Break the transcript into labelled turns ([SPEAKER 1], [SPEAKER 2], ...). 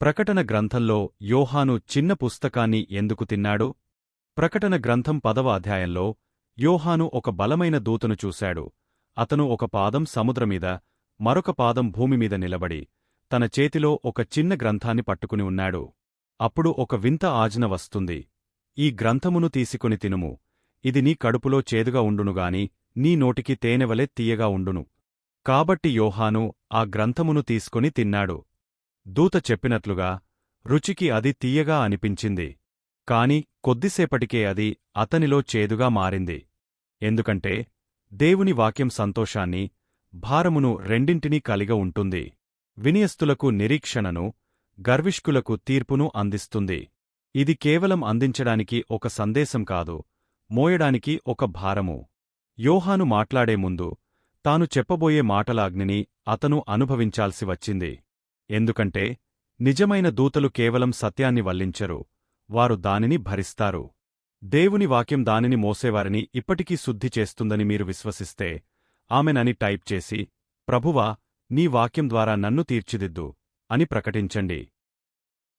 [SPEAKER 1] ప్రకటన గ్రంథంలో యోహాను చిన్న పుస్తకాన్ని ఎందుకు తిన్నాడు ప్రకటన గ్రంథం పదవ అధ్యాయంలో యోహాను ఒక బలమైన దూతను చూశాడు. అతను ఒక పాదం సముద్రమీద మరొక పాదం భూమిమీద నిలబడి తన చేతిలో ఒక చిన్న గ్రంథాన్ని పట్టుకుని ఉన్నాడు. అప్పుడు ఒక వింత ఆజ్ఞ వస్తుంది. ఈ గ్రంథమును తీసుకుని తినుము. ఇది నీ కడుపులో చేదుగా ఉండునుగాని నీ నోటికి తేనెవలె తీయగా ఉండును. కాబట్టి యోహాను ఆ గ్రంథమును తీసుకుని తిన్నాడు. దూత చెప్పినట్లుగా రుచికి అది తీయగా అనిపించింది. కాని కొద్దిసేపటికే అది అతనిలో చేదుగా మారింది. ఎందుకంటే దేవుని వాక్యం సంతోషాన్ని భారమును రెండింటినీ కలిగ ఉంటుంది. వినియస్తులకు నిరీక్షణను గర్విష్కులకు తీర్పును అందిస్తుంది. ఇది కేవలం అందించడానికి ఒక సందేశం కాదు మోయడానికి ఒక భారము. యోహాను మాట్లాడే ముందు తాను చెప్పబోయే మాటల అగ్నిని అతను అనుభవించాల్సి వచ్చింది. ఎందుకంటే నిజమైన దూతలు కేవలం సత్యాన్ని వల్లించరు వారు దానిని భరిస్తారు. దేవుని వాక్యం దానిని మోసేవారిని ఇప్పటికీ శుద్ధి చేస్తుందని మీరు విశ్వసిస్తే ఆమెనని టైప్ చేసి ప్రభువా నీ వాక్యం ద్వారా నన్ను తీర్చిదిద్దు అని ప్రకటించండి.